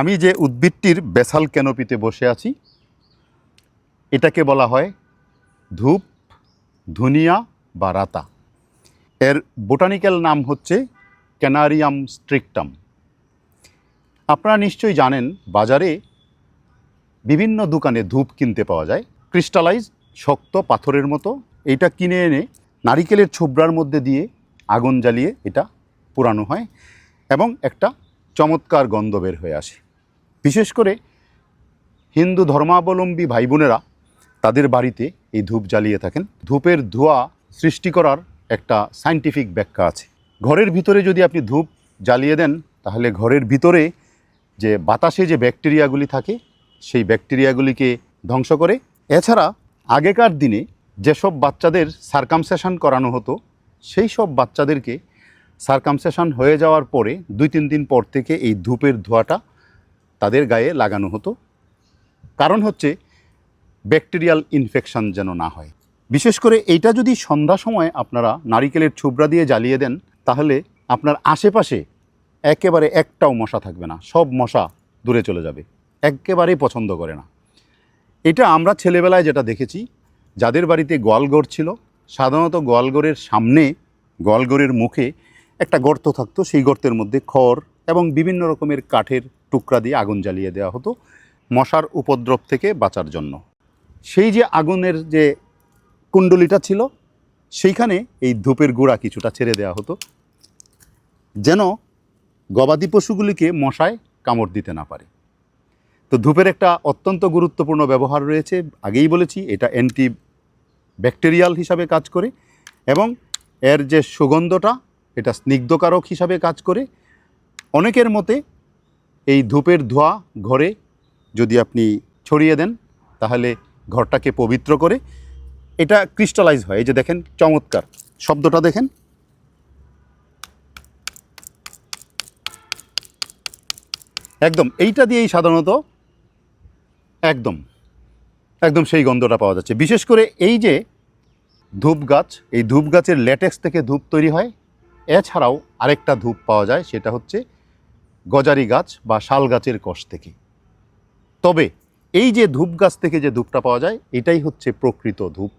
আমি যে উদ্ভিদটির বেসাল ক্যানোপিতে বসে আছি, এটাকে বলা হয় ধূপ, ধুনিয়া বা রাতা। এর বোটানিক্যাল নাম হচ্ছে ক্যানারিয়াম স্ট্রিকটাম। আপনারা নিশ্চয়ই জানেন, বাজারে বিভিন্ন দোকানে ধূপ কিনতে পাওয়া যায়। ক্রিস্টালাইজ, শক্ত পাথরের মতো। এটা কিনে এনে নারিকেলের ছোবড়ার মধ্যে দিয়ে আগুন জ্বালিয়ে এটা পোড়ানো হয় এবং একটা চমৎকার গন্ধ বের হয়ে আসে। বিশেষ করে হিন্দু ধর্মাবলম্বী ভাই বোনেরা তাদের বাড়িতে এই ধূপ জ্বালিয়ে থাকেন। ধূপের ধোঁয়া সৃষ্টি করার একটা সাইন্টিফিক ব্যাখ্যা আছে। ঘরের ভিতরে যদি আপনি ধূপ জ্বালিয়ে দেন, তাহলে ঘরের ভিতরে যে বাতাসে যে ব্যাকটেরিয়াগুলি থাকে, সেই ব্যাকটেরিয়াগুলিকে ধ্বংস করে। এছাড়া আগেকার দিনে যেসব বাচ্চাদের সার্কামসেশন করানো হতো, সেই সব বাচ্চাদেরকে সার্কামসেশন হয়ে যাওয়ার পরে দুই তিন দিন পর থেকে এই ধূপের ধোঁয়াটা তাদের গায়ে লাগানো হতো। কারণ হচ্ছে ব্যাকটেরিয়াল ইনফেকশন যেন না হয়। বিশেষ করে এইটা যদি সন্ধ্যা সময় আপনারা নারিকেলের ছুবড়া দিয়ে জ্বালিয়ে দেন, তাহলে আপনার আশেপাশে একেবারে একটাও মশা থাকবে না। সব মশা দূরে চলে যাবে। একেবারেই পছন্দ করে না। এটা আমরা ছেলেবেলায় যেটা দেখেছি, যাদের বাড়িতে গোয়ালঘর ছিল, সাধারণত গোয়ালঘরের সামনে গোয়ালঘরের মুখে একটা গর্ত থাকতো, সেই গর্তের মধ্যে খড় এবং বিভিন্ন রকমের কাঠের টুকরা দিয়ে আগুন জ্বালিয়ে দেওয়া হতো মশার উপদ্রব থেকে বাঁচার জন্য। সেই যে আগুনের যে কুণ্ডলিটা ছিল, সেইখানে এই ধূপের গুঁড়া কিছুটা ছেড়ে দেওয়া হতো, যেন গবাদি পশুগুলিকে মশায় কামড় দিতে না পারে। তো ধূপের একটা অত্যন্ত গুরুত্বপূর্ণ ব্যবহার রয়েছে, আগেই বলেছি, এটা অ্যান্টি ব্যাকটেরিয়াল হিসাবে কাজ করে এবং এর যে সুগন্ধটা, এটা স্নিগ্ধকারক হিসাবে কাজ করে অনেকের মতে এই ধূপের ধোঁয়া ঘরে যদি আপনি ছড়িয়ে দেন, তাহলে ঘরটাকে পবিত্র করে। এটা ক্রিস্টালাইজ হয়। এই যে দেখেন, চমৎকার। শব্দটা দেখেন। একদম। এইটা দিয়েই সাধারণত একদম একদম সেই গন্ধটা পাওয়া যাচ্ছে। বিশেষ করে এই যে ধূপ গাছ, এই ধূপ গাছের ল্যাটেক্স থেকে ধূপ তৈরি হয়, এছাড়াও আরেকটা ধূপ পাওয়া যায়, সেটা হচ্ছে গজারি গাছ বা শাল গাছের কষ থেকে। তবে এই যে ধূপ গাছ থেকে যে ধূপটা পাওয়া যায়, এটাই হচ্ছে প্রকৃত ধূপ।